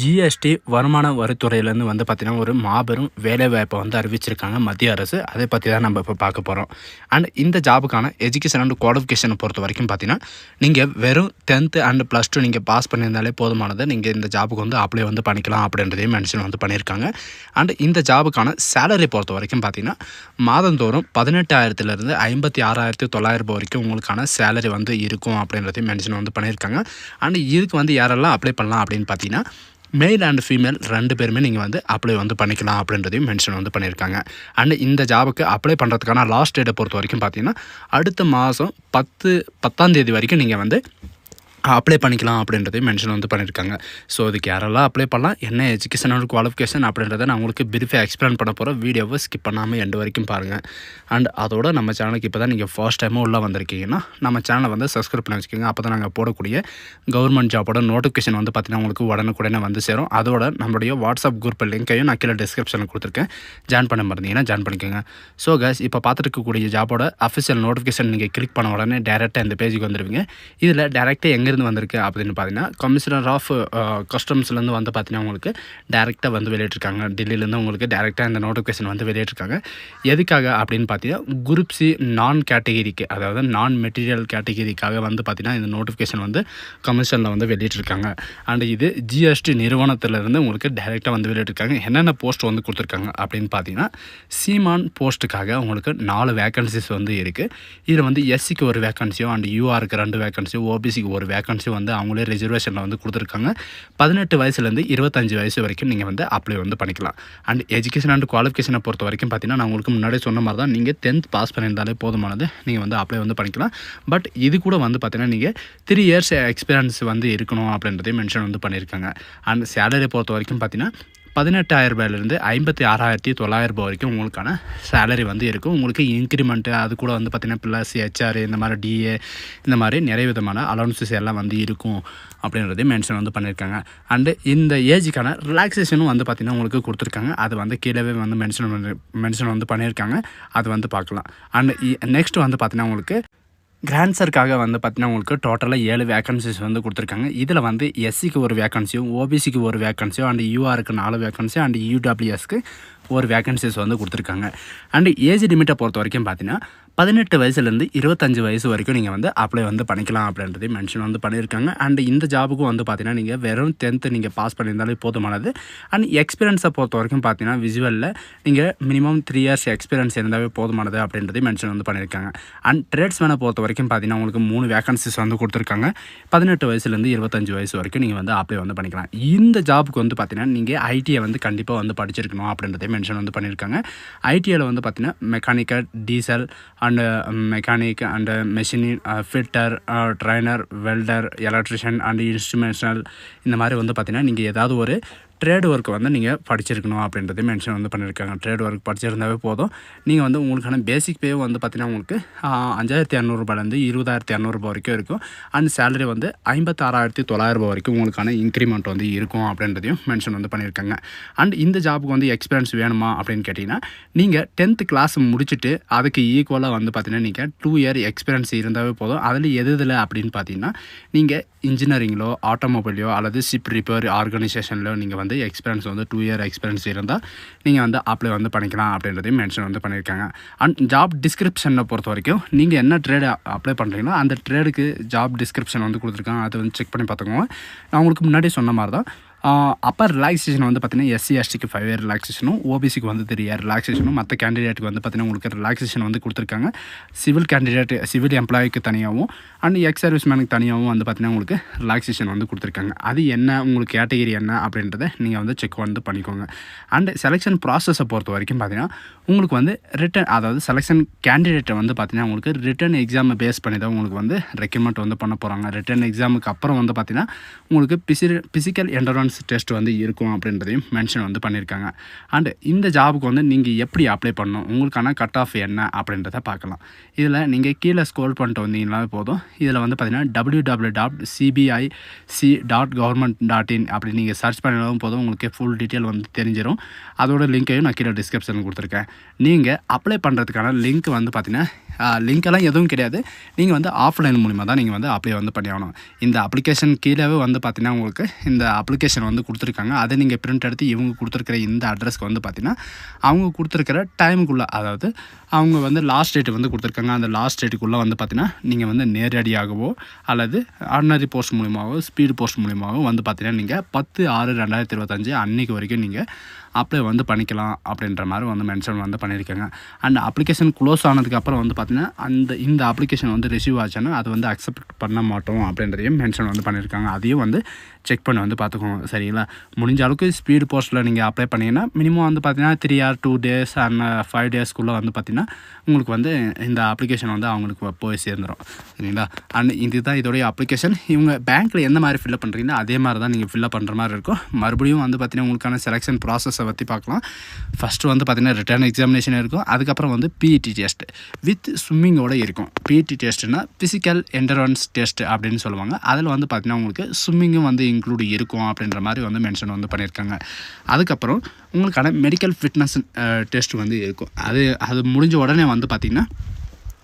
GST வருமான வரித்துறையிலேருந்து வந்து பார்த்திங்கன்னா ஒரு மாபெரும் வேலைவாய்ப்பை வந்து அறிவிச்சிருக்காங்க மத்திய அரசு. அதை பற்றி தான் நம்ம இப்போ பார்க்க போகிறோம் அண்ட் இந்த ஜாபுக்கான எஜுகேஷன் அண்ட் குவாலிஃபிகேஷனை பொறுத்த வரைக்கும் பார்த்தீங்கன்னா நீங்கள் வெறும் டென்த்து அண்ட் ப்ளஸ் டூ நீங்கள் பாஸ் பண்ணியிருந்தாலே போதுமானது. நீங்கள் இந்த ஜாபுக்கு வந்து அப்ளை வந்து பண்ணிக்கலாம் அப்படின்றதையும் மென்ஷன் வந்து பண்ணியிருக்காங்க. அண்ட் இந்த ஜாபுக்கான சேலரி பொறுத்த வரைக்கும் பார்த்தீங்கன்னா மாதந்தோறும் பதினெட்டாயிரத்துலேருந்து ஐம்பத்தி ஆறாயிரத்தி தொள்ளாயிரம் ரூபாய் வரைக்கும் உங்களுக்கான சேலரி வந்து இருக்கும் அப்படின்றதையும் மென்ஷன் வந்து பண்ணியிருக்காங்க. அண்ட் இதுக்கு வந்து யாரெல்லாம் அப்ளை பண்ணலாம் அப்படின்னு பார்த்தீங்கன்னா மேல் அண்ட் ஃபீமேல் ரெண்டு பேருமே நீங்கள் வந்து அப்ளை வந்து பண்ணிக்கலாம் அப்படின்றதையும் மென்ஷன் வந்து பண்ணியிருக்காங்க. அண்ட் இந்த ஜாபுக்கு அப்ளை பண்ணுறதுக்கான லாஸ்ட் டேட்டை பொறுத்த வரைக்கும் பார்த்தீங்கன்னா அடுத்த மாதம் பத்து பத்தாம் தேதி வரைக்கும் நீங்கள் வந்து அப்ளை பண்ணிக்கலாம் அப்படின்றதையும் மென்ஷன் வந்து பண்ணியிருக்காங்க ஸோ இதுக்கு யாரெல்லாம் அப்ளை பண்ணலாம். என்ன எஜுகேஷனோட குவாலிஃபிகேஷன் அப்படின்றத நான் உங்களுக்கு பிரிஃபாக எக்ஸ்பிளைன் பண்ண போகிறேன் வீடியோவை ஸ்கிப் பண்ணாமல் எண்டு வரைக்கும் பாருங்கள் அண்ட் அதோட நம்ம சேனலுக்கு இப்போ தான் நீங்கள் ஃபர்ஸ்ட் டைமும் உள்ளே வந்திருக்கீங்கன்னா நம்ம சேனலை வந்து சப்ஸ்கிரைப் பண்ணி வச்சுக்கோங்க. அப்போ தான் நாங்கள் போடக்கூடிய கவர்மெண்ட் ஜாபோட நோட்டிஃபிகேஷன் வந்து பார்த்திங்கன்னா உங்களுக்கு உடனுக்குடனே வந்து சேரும். அதோட நம்மளுடைய வாட்ஸ்அப் குரூப் லிங்க்கையும் நான் கீழே டிஸ்கிரிப்ஷனில் கொடுத்துருக்கேன். ஜாயின் பண்ண மறந்தீங்கன்னா ஜாயின் பண்ணிக்கோங்க. ஸோ கேஸ் இப்போ பார்த்துருக்கக்கூடிய ஜாபோட அஃபிஷியல் நோட்டிஃபிகேஷன் நீங்கள் கிளிக் பண்ண உடனே டேரெக்டாக இந்த பேஜுக்கு வந்துடுவீங்க இதில் டேரெக்டாக எங்கேருந்து வந்திருக்கு அப்படின்னு பார்த்தீங்கன்னா கமிஷனர் ஆஃப் கஸ்டம்ஸ்லேருந்து வந்து பார்த்தீங்கன்னா உங்களுக்கு டேரெக்டாக வந்து வெளியிட்டிருக்காங்க. டெல்லியிலேருந்து உங்களுக்கு டேரெக்டாக இந்த நோட்டிஃபிகேஷன் வந்து வெளியிட்டிருக்காங்க. எதுக்காக அப்படின்னு பார்த்தீங்கன்னா குரூப் சி நான் கேட்டகிரிக்கு அதாவது நான் மெட்டீரியல் கேட்டகிரிக்காக வந்து பார்த்தீங்கன்னா இந்த நோட்டிஃபிகேஷன் வந்து கமிஷனில் வந்து வெளியிட்டிருக்காங்க. அண்ட் இது ஜிஎஸ்டி நிறுவனத்திலிருந்து உங்களுக்கு டேரெக்டாக வந்து வெளியிட்டிருக்காங்க. என்னென்ன போஸ்ட் வந்து கொடுத்துருக்காங்க அப்படின்னு பார்த்தீங்கன்னா சீமான் போஸ்ட்டுக்காக உங்களுக்கு நாலு வேக்கன்சிஸ் வந்து இருக்குது இதில் வந்து எஸ்சிக்கு ஒரு வேக்கன்சியும் அண்ட் யூஆருக்கு ரெண்டு வேக்கன்சியும் ஓபிசிக்கு ஒரு வேக்கன்சி வந்து அவங்களே ரிசர்வேஷனில் வந்து கொடுத்துருக்காங்க. பதினெட்டு வயசுலேருந்து இருபத்தஞ்சு வயசு வரைக்கும் நீங்கள் வந்து அப்ளை வந்து பண்ணிக்கலாம். அண்ட் எஜுகேஷன் அண்ட் குவாலிஃபிகேஷனை பொறுத்த வரைக்கும் பார்த்தீங்கன்னா நான் உங்களுக்கு முன்னாடி சொன்ன மாதிரி தான் நீங்கள் டென்த் பாஸ் பண்ணியிருந்தாலே போதுமானது. நீங்கள் வந்து அப்ளை வந்து பண்ணிக்கலாம். பட் இது கூட வந்து பார்த்தீங்கன்னா நீங்கள் த்ரீ இயர்ஸ் எக்ஸ்பீரியன்ஸ் வந்து இருக்கணும் அப்படின்றதையும் மென்ஷன் வந்து பண்ணியிருக்காங்க. அண்ட் சேலரி பொறுத்த வரைக்கும் பார்த்தீங்கன்னா பதினெட்டாயிரம் ரூபாயிலேருந்து ஐம்பத்தி ஆறாயிரத்தி தொள்ளாயிரம் ரூபாய் வரைக்கும் உங்களுக்கான சேலரி வந்து இருக்கும். உங்களுக்கு இன்க்ரிமெண்ட்டு அது கூட வந்து பார்த்திங்கன்னா ப்ளஸ் ஹெச்ஆர் இந்த மாதிரி டிஏ இந்த மாதிரி நிறைய விதமான அலவன்சஸ் எல்லாம் வந்து இருக்கும் அப்படின்றதையும் மென்ஷன் வந்து பண்ணியிருக்காங்க. அண்டு இந்த ஏஜுக்கான ரிலாக்ஸேஷனும் வந்து பார்த்திங்கன்னா உங்களுக்கு கொடுத்துருக்காங்க. அது வந்து கீழே வந்து மென்ஷன் பண்ணி மென்ஷன் வந்து பண்ணியிருக்காங்க. அது வந்து பார்க்கலாம். அண்ட் நெக்ஸ்ட் வந்து பார்த்திங்கன்னா உங்களுக்கு கிராண்ட்ஸருக்காக வந்து பார்த்தீங்கன்னா உங்களுக்கு டோட்டலாக ஏழு வேக்கன்சிஸ் வந்து கொடுத்துருக்காங்க. இதில் வந்து எஸ்சிக்கு ஒரு வேக்கன்சியும் ஓபிசிக்கு ஒரு வேக்கன்சியும் அண்ட் யூஆருக்கு நாலு வேக்கன்சியும் அண்ட் யூடபிள்யூஎஸ்க்கு ஒரு வேக்கன்சிஸ் வந்து கொடுத்துருக்காங்க. அண்டு ஏஜ் லிமிட்டை பொறுத்த வரைக்கும் பார்த்தீங்கன்னா பதினெட்டு வயசுலேருந்து இருபத்தஞ்சு வயசு வரைக்கும் நீங்கள் வந்து அப்ளை வந்து பண்ணிக்கலாம் அப்படின்றதையும் மென்ஷன் வந்து பண்ணியிருக்காங்க. அண்ட் இந்த ஜாபுக்கும் வந்து பார்த்தீங்கன்னா நீங்கள் வெறும் டென்த்து நீங்கள் பாஸ் பண்ணியிருந்தாலே போதுமானது. அண்ட் எக்ஸ்பீரியன்ஸை பொறுத்த வரைக்கும் பார்த்தீங்கன்னா விஜுவலில் நீங்கள் மினிமம் த்ரீ இயர்ஸ் எக்ஸ்பீரியன்ஸ் இருந்தாவே போதுமானது அப்படின்றதையும் மென்ஷன் வந்து பண்ணியிருக்காங்க. அண்ட் ட்ரேட்ஸ்மேனை பொறுத்த வரைக்கும் பார்த்தீங்கன்னா உங்களுக்கு மூணு வேகன்சிஸ் வந்து கொடுத்துருக்காங்க. பதினெட்டு வயசுலேருந்து இருபத்தஞ்சு வயசு வரைக்கும் நீங்கள் வந்து அப்ளை வந்து பண்ணிக்கலாம். இந்த ஜாபுக்கு வந்து பார்த்தீங்கன்னா நீங்கள் ஐடியை வந்து கண்டிப்பாக வந்து படிச்சிருக்கணும் அப்படின்றதையும் மென்ஷன் வந்து பண்ணியிருக்காங்க. ஐடியில் வந்து பார்த்தீங்கன்னா mechanical diesel and mechanic and மெஷினின் fitter trainer welder electrician and instrumental இந்த மாதிரி வந்து பார்த்திங்கன்னா நீங்கள் ஏதாவது ஒரு ட்ரேட் ஒர்க் வந்து நீங்கள் படிச்சிருக்கணும் அப்படின்றத மென்ஷன் வந்து பண்ணியிருக்காங்க ட்ரேட் ஒர்க் படிச்சிருந்தாவே போதும். நீங்கள் வந்து உங்களுக்கான பேசிக் பே வந்து பார்த்திங்கன்னா உங்களுக்கு அஞ்சாயிரத்தி இரநூறுபாலேருந்து இருபதாயிரத்தி இரநூறுபா வரைக்கும் இருக்கும். அண்ட் சேலரி வந்து ஐம்பத்தாறாயிரத்தி தொள்ளாயிரரூபா வரைக்கும் உங்களுக்கான இன்க்ரிமெண்ட் வந்து இருக்கும் அப்படின்றதையும் மென்ஷன் வந்து பண்ணியிருக்காங்க அண்ட் இந்த ஜாபுக்கு வந்து எக்ஸ்பீரியன்ஸ் வேணுமா அப்படின்னு கேட்டிங்கன்னா நீங்கள் டென்த்து கிளாஸ் முடிச்சுட்டு அதுக்கு ஈக்குவலாக வந்து பார்த்தீங்கன்னா நீங்கள் டூ இயர் எக்ஸ்பீரியன்ஸ் இருந்தாவே போதும். அதில் எது இதில் அப்படின்னு பார்த்தீங்கன்னா நீங்கள் இன்ஜினியரிங்கிலோ ஆட்டோமொபைலையோ அல்லது ஷிப் ரிப்பேர் ஆர்கனைசேஷன்லோ நீங்கள் வந்து எக்ஸ்பீரியன்ஸ் வந்து டூ இயர் எக்ஸ்பீரியன்ஸ் இருந்தால் நீங்கள் வந்து அப்ளை வந்து பண்ணிக்கலாம் அப்படின்றதையும் மென்ஷன் வந்து பண்ணியிருக்காங்க. அண்ட் ஜாப் டிஸ்கிரிப்ஷனை பொறுத்த வரைக்கும் நீங்கள் என்ன ட்ரேடு அப்ளை பண்ணுறீங்களோ அந்த ட்ரேடுக்கு ஜாப் டிஸ்கிரிப்ஷன் வந்து கொடுத்துருக்காங்க. அதை வந்து செக் பண்ணி பார்த்துக்கோங்க. நான் உங்களுக்கு முன்னாடி சொன்ன மாதிரி தான் அப்பர் ரிலாக்ஸேஷன் வந்து பார்த்தீங்கன்னா எஸ்சி எஸ்டிக்கு ஃபைவ் இயர் ரிலாக்ஸேஷனும் ஓபிசிக்கு வந்து த்ரீ இயர் ரிலாக்ஸேஷனும் மற்ற கேண்டிடேட்டுக்கு வந்து பார்த்தீங்கன்னா உங்களுக்கு ரிலாக்ஸேஷன் வந்து கொடுத்துருக்காங்க. சிவில் கேண்டிடேட் சிவில் எம்ப்ளாய்க்கு தனியாகவும் அண்ட் எக்ஸ் சர்வீஸ் மேனுக்கு தனியாகவும் வந்து பார்த்தீங்கன்னா உங்களுக்கு ரிலாக்ஸேஷன் வந்து கொடுத்துருக்காங்க. அது என்ன? உங்களுக்கு கேட்டகிரி என்ன? அப்படின்றத நீங்கள் வந்து செக் வந்து பண்ணிக்கோங்க. அண்ட் செலெக்ஷன் ப்ராசஸை பொறுத்த வரைக்கும் பார்த்தீங்கன்னா உங்களுக்கு வந்து ரிட்டன் அதாவது செலெக்ஷன் கேண்டிடேட்டை வந்து பார்த்தீங்கன்னா உங்களுக்கு ரிட்டன் எக்ஸாமை பேஸ் பண்ணி தான் உங்களுக்கு வந்து ரெக்கமெண்ட் வந்து பண்ண போகிறாங்க ரிட்டன் எக்ஸாமுக்கு அப்புறம் வந்து பார்த்தீங்கன்னா உங்களுக்கு பிசி பிசிக்கல் என்டரன்ஸ் டெஸ்ட் வந்து இருக்கும் அப்படின்றதையும் மென்ஷன் வந்து பண்ணியிருக்காங்க அண்ட் இந்த ஜாபுக்கு வந்து நீங்கள் எப்படி அப்ளை பண்ணணும்? உங்களுக்கான கட் ஆஃப் என்ன? அப்படின்றத பார்க்கலாம். இதில் நீங்கள் கீழே ஸ்கோர் பண்ணிட்டு வந்தீங்கன்னா போதும். இதில் வந்து பார்த்தீங்கன்னா W W dot CBI C dot government dot in அப்படி நீங்கள் சர்ச் பண்ணாலும் போதும் உங்களுக்கு ஃபுல் டீட்டெயில் வந்து தெரிஞ்சிடும் அதோட லிங்க்கையும் நான் கீழே டிஸ்கிரிப்ஷனில் கொடுத்துருக்கேன். நீங்கள் அப்ளை பண்ணுறதுக்கான லிங்க் வந்து பார்த்தீங்கன்னா லிங்க்கெல்லாம் எதுவும் கிடையாது. நீங்கள் வந்து ஆஃப்லைன் மூலிமா தான் நீங்கள் வந்து அப்ளை வந்து பண்ணி ஆகணும். இந்த அப்ளிகேஷன் கீழே வந்து பார்த்தீங்கன்னா உங்களுக்கு இந்த அப்ளிகேஷன் வந்து கொடுத்துருக்காங்க. அதை நீங்கள் பிரிண்ட் எடுத்து இவங்க கொடுத்துருக்கிற இந்த அட்ரஸ்க்கு வந்து பார்த்தீங்கன்னா அவங்க கொடுத்துருக்கிற டைமுக்குள்ளே அதாவது அவங்க வந்து லாஸ்ட் டேட் வந்து கொடுத்துருக்காங்க. அந்த லாஸ்ட் டேட்டுக்குள்ளே வந்து பார்த்தீங்கன்னா நீங்கள் வந்து நேரடியாகவோ அல்லது ஆர்டினரி போஸ்ட் மூலியமாகவோ ஸ்பீடு போஸ்ட் மூலியமாகவோ வந்து பார்த்தீங்கன்னா நீங்கள் பத்து ஆறு ரெண்டாயிரத்தி இருபத்தஞ்சு அன்றைக்கு வரைக்கும் நீங்கள் அப்ளை வந்து பண்ணிக்கலாம் அப்படின்ற மாதிரி வந்து மென்ஷன் வந்து பண்ணியிருக்காங்க. அண்ட் அப்ளிகேஷன் க்ளோஸ் ஆனதுக்கப்புறம் வந்து பார்த்தீங்கன்னா அந்த இந்த அப்ளிகேஷன் வந்து ரிசீவ் ஆச்சுன்னா அது வந்து அக்செப்ட் பண்ண மாட்டோம் அப்படின்றதையும் மென்ஷன் வந்து பண்ணியிருக்காங்க. அதையும் வந்து செக் பண்ணி வந்து பார்த்துக்கோங்க. சரிங்களா? முடிஞ்ச அளவுக்கு ஸ்பீடு போஸ்ட்டில் நீங்கள் அப்ளை பண்ணிங்கன்னா மினிமம் வந்து பார்த்தீங்கன்னா three or two days and five டேஸ்க்குள்ளே வந்து பார்த்தீங்கன்னா உங்களுக்கு வந்து இந்த அப்ளிகேஷன் வந்து அவங்களுக்கு போய் சேர்ந்துடும் சரிங்களா? அண்ட் இதுதான் இதோடைய அப்ளிகேஷன் இவங்க பேங்க்கில் எந்த மாதிரி ஃபில்லப் பண்ணுறீங்களோ அதே மாதிரி தான் நீங்கள் ஃபில்அப் பண்ணுற மாதிரி இருக்கும். மறுபடியும் வந்து பார்த்தீங்கன்னா உங்களுக்கான செலெக்ஷன் ப்ராசஸை பற்றி பார்க்கலாம். ஃபஸ்ட்டு வந்து பார்த்தீங்கன்னா ரிட்டர்ன் எக்ஸாமினேஷன் இருக்கும். அதுக்கப்புறம் வந்து பிஇடி டெஸ்ட் வித் ஸ்விம்மிங்கோட இருக்கும். பிடி டெஸ்ட்னா ஃபிசிக்கல் என்டரன்ஸ் டெஸ்ட் அப்படின்னு சொல்லுவாங்க. அதில் வந்து பார்த்தீங்கன்னா உங்களுக்கு ஸ்விம்மிங்கும் வந்து இன்க்ளூடு இருக்கும் அப்படின்ற மாதிரி வந்து மென்ஷன் வந்து பண்ணியிருக்காங்க. அதுக்கப்புறம் உங்களுக்கான மெடிக்கல் ஃபிட்னஸ் டெஸ்ட் வந்து இருக்கும். அது அது முடிஞ்ச உடனே வந்து பார்த்திங்கன்னா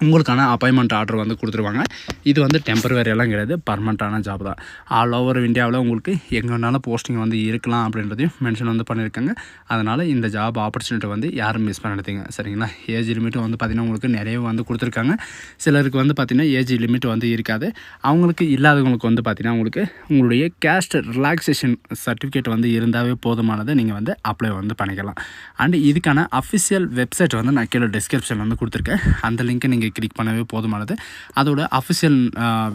உங்களுக்கான அப்பாயின்மெண்ட் ஆர்டர் வந்து கொடுத்துருவாங்க. இது வந்து டெம்பரவரியெல்லாம் கிடையாது பர்மனண்ட்டான ஜாப் தான். ஆல் ஓவர் இந்தியாவில் உங்களுக்கு எங்கே வேணாலும் போஸ்டிங் வந்து இருக்கலாம் அப்படின்றதையும் மென்ஷன் வந்து பண்ணியிருக்காங்க. அதனால் இந்த ஜாப் ஆப்பர்ச்சுனிட்டி வந்து யாரும் மிஸ் பண்ணிடுங்க சரிங்களா? ஏஜ் லிமிட்டும் வந்து பார்த்திங்கன்னா உங்களுக்கு நிறைய வந்து கொடுத்துருக்காங்க. சிலருக்கு வந்து பார்த்திங்கன்னா ஏஜ் லிமிட் வந்து இருக்காது. அவங்களுக்கு இல்லாதவங்களுக்கு வந்து பார்த்திங்கன்னா உங்களுக்கு உங்களுடைய கேஸ்ட் ரிலாக்ஸேஷன் சர்டிஃபிகேட் வந்து இருந்தாவே போதுமானதை நீங்கள் வந்து அப்ளை வந்து பண்ணிக்கலாம். அண்ட் இதுக்கான அஃபிஷியல் வெப்சைட் வந்து நான் கீழே டிஸ்கிரிப்ஷன் வந்து கொடுத்துருக்கேன். அந்த லிங்க்கை நீங்கள் கிளிக் பண்ணவே போதுமானது. அதோட அஃபிஷியல்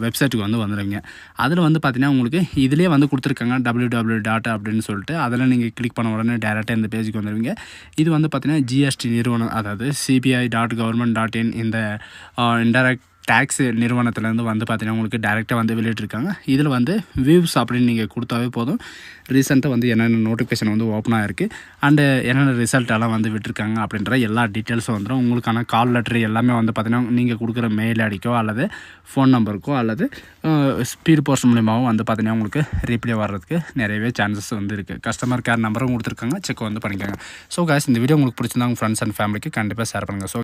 வெப்சைட்டுக்கு வந்து வந்துடுவீங்க அதில் வந்து பார்த்தீங்கன்னா உங்களுக்கு இதிலே வந்து கொடுத்துருக்காங்க டபிள்யூ டபிள்யூ டாட் அப்படின்னு சொல்லிட்டு. அதில் நீங்கள் கிளிக் பண்ண உடனே டேரெக்டாக இந்த பேஜுக்கு வந்துடுவீங்க இது வந்து பார்த்தீங்கன்னா ஜிஎஸ்டி நிறுவனம் அதாவது CBI dot government dot in இந்த இன்டெரக்ட் டேக்ஸ் நிறுவனத்துலேருந்து வந்து பார்த்தீங்கன்னா உங்களுக்கு டேரெக்டாக வந்து வெளியிட்டிருக்காங்க. இதில் வந்து வியூஸ் அப்படின்னு நீங்கள் கொடுத்தாவே போதும். ரீசெண்டாக வந்து என்னென்ன நோட்டிஃபிகேஷன் வந்து ஓப்பன் ஆகிருக்கு அண்டு என்னென்ன ரிசல்ட்டெல்லாம் வந்து விட்டுருக்காங்க அப்படின்ற எல்லா டீட்டெயில்ஸும் வந்துடும் உங்களுக்கான கால் லெட்டர் எல்லாமே வந்து பார்த்திங்கன்னா நீங்கள் கொடுக்குற மெயில் ஐடிக்கோ அல்லது ஃபோன் நம்பருக்கோ அல்லது ஸ்பீட் போஸ்ட் மூலியமாகவும் வந்து பார்த்தீங்கன்னா உங்களுக்கு ரீப்ளே வர்றதுக்கு நிறையவே சான்சஸ் வந்து இருக்குது கஸ்டமர் கேர் நம்பரும் கொடுத்துருக்காங்க. செக் வந்து பண்ணிக்கோங்க. ஸோ காய்ஸ் இந்த வீடியோ உங்களுக்கு பிடிச்சிருந்தா உங்கள் ஃப்ரெண்ட்ஸ் அண்ட் ஃபேமிலிக்கு கண்டிப்பாக ஷேர் பண்ணுங்கள் ஸோ